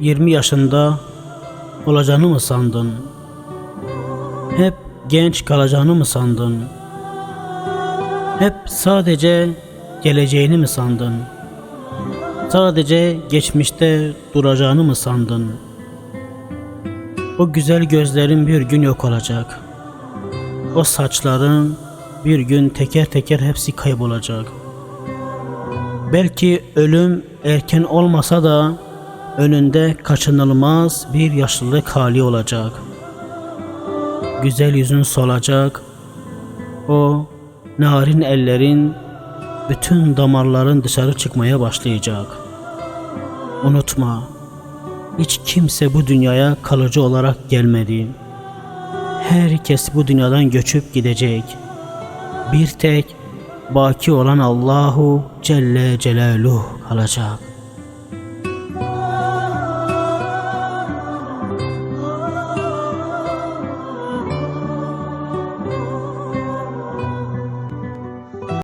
20 yaşında olacağını mı sandın? Hep genç kalacağını mı sandın? Hep sadece geleceğini mi sandın? Sadece geçmişte duracağını mı sandın? O güzel gözlerin bir gün yok olacak. O saçların bir gün teker teker hepsi kaybolacak. Belki ölüm erken olmasa da önünde kaçınılmaz bir yaşlılık hali olacak. Güzel yüzün solacak. O narin ellerin bütün damarların dışarı çıkmaya başlayacak. Unutma, hiç kimse bu dünyaya kalıcı olarak gelmedi. Herkes bu dünyadan göçüp gidecek. Bir tek baki olan Allahu Celle Celaluhu kalacak.